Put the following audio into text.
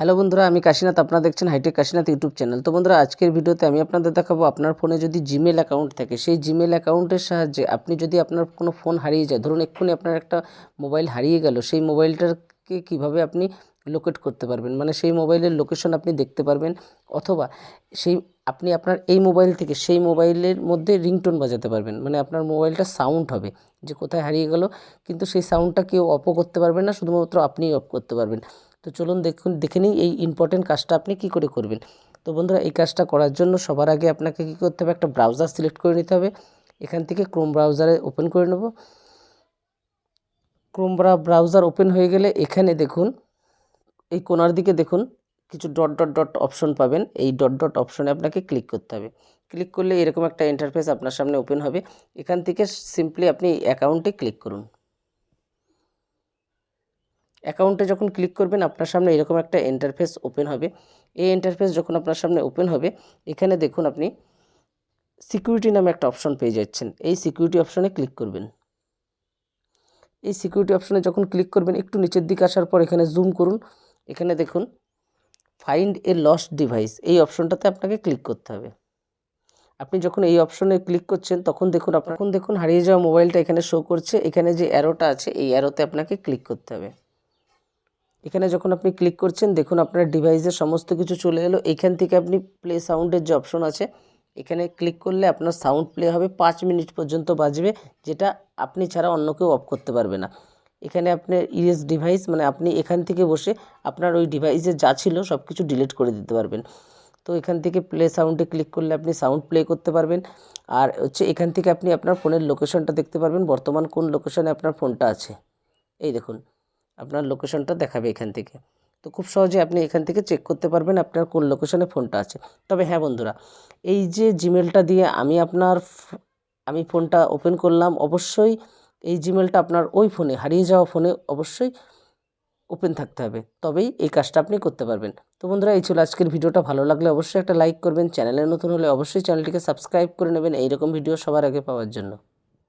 Hello বন্ধুরা, আমি কাশীনাথ, আপনারা দেখছেন হাইটেক কাশীনাথ ইউটিউব চ্যানেল। তো বন্ধুরা, আজকের ভিডিওতে আমি আপনাদের দেখাবো, আপনার ফোনে যদি জিমেল অ্যাকাউন্ট থাকে, সেই জিমেল অ্যাকাউন্টের সাহায্যে আপনি যদি আপনার কোনো ফোন হারিয়ে যায়, ধরুন এক্ষুনি আপনার একটা মোবাইল হারিয়ে গেল, সেই মোবাইলটাকে কীভাবে আপনি লোকেট করতে পারবেন? মানে সেই মোবাইলের লোকেশন আপনি দেখতে পারবেন, অথবা সেই আপনি আপনার এই মোবাইল থেকে সেই মোবাইলের মধ্যে রিংটোন বাজাতে পারবেন। মানে আপনার মোবাইলটা সাউন্ড হবে, যে কোথায় হারিয়ে গেল, কিন্তু সেই সাউন্ডটা কেউ অফও করতে পারবেন না, শুধুমাত্র আপনিই অফ করতে পারবেন। তো চলুন দেখুন, দেখে নিই এই ইম্পর্টেন্ট কাজটা আপনি কী করে করবেন। তো বন্ধুরা, এই কাজটা করার জন্য সবার আগে আপনাকে কী করতে হবে, একটা ব্রাউজার সিলেক্ট করে নিতে হবে। এখান থেকে ক্রোম ব্রাউজারে ওপেন করে নেব। ক্রোম ব্রাউজার ওপেন হয়ে গেলে এখানে দেখুন, এই কোনার দিকে দেখুন, কিছু ডট ডট ডট অপশন পাবেন। এই ডট ডট অপশনে আপনাকে ক্লিক করতে হবে। ক্লিক করলে এরকম একটা ইন্টারফেস আপনার সামনে ওপেন হবে। এখান থেকে সিম্পলি আপনি অ্যাকাউন্টে ক্লিক করুন। অ্যাকাউন্টে যখন ক্লিক করবেন, আপনার সামনে এরকম একটা ইন্টারফেস ওপেন হবে। এই ইন্টারফেস যখন আপনার সামনে ওপেন হবে, এখানে দেখুন আপনি সিকিউরিটি নামে একটা অপশন পেয়ে যাচ্ছেন। এই সিকিউরিটি অপশনে ক্লিক করবেন। এই সিকিউরিটি অপশনে যখন ক্লিক করবেন, একটু নিচের দিকে আসার পর এখানে জুম করুন। এখানে দেখুন ফাইন্ড এ লস্ট ডিভাইস এই অপশনটাতে আপনাকে ক্লিক করতে হবে। আপনি যখন এই অপশনে ক্লিক করছেন, তখন দেখুন আপনার দেখুন হারিয়ে যাওয়া মোবাইলটা এখানে শো করছে। এখানে যে অ্যারোটা আছে, এই অ্যারোতে আপনাকে ক্লিক করতে হবে। এখানে যখন আপনি ক্লিক করছেন, দেখুন আপনার ডিভাইসের সমস্ত কিছু চলে এলো। এখান থেকে আপনি প্লে সাউন্ডের যে অপশন আছে, এখানে ক্লিক করলে আপনার সাউন্ড প্লে হবে। পাঁচ মিনিট পর্যন্ত বাজবে, যেটা আপনি ছাড়া অন্য কেউ অফ করতে পারবে না। এখানে আপনার ইরেজ ডিভাইস মানে আপনি এখান থেকে বসে আপনার ওই ডিভাইসে যা ছিল সব কিছু ডিলিট করে দিতে পারবেন। তো এখান থেকে প্লে সাউন্ডে ক্লিক করলে আপনি সাউন্ড প্লে করতে পারবেন। আর হচ্ছে এখান থেকে আপনি আপনার ফোনের লোকেশনটা দেখতে পারবেন। বর্তমান কোন লোকেশনে আপনার ফোনটা আছে? এই দেখুন। আপনার লোকেশনটা দেখাবে এখান থেকে। তো খুব সহজে আপনি এখান থেকে চেক করতে পারবেন আপনার কোন লোকেশনে ফোনটা আছে। তবে হ্যাঁ বন্ধুরা, এই যে জিমেলটা দিয়ে আমি আপনার আমি ফোনটা ওপেন করলাম, অবশ্যই এই জিমেলটা আপনার ওই ফোনে হারিয়ে যাওয়া ফোনে অবশ্যই ওপেন থাকতে হবে। তবেই এই কাজটা আপনি করতে পারবেন। তো বন্ধুরা, এই ছিল আজকের ভিডিওটা। ভালো লাগলে অবশ্যই একটা লাইক করবেন। চ্যানেলে নতুন হলে অবশ্যই চ্যানেলটিকে সাবস্ক্রাইব করে নেবেন। এইরকম ভিডিও সবার আগে পাওয়ার জন্য।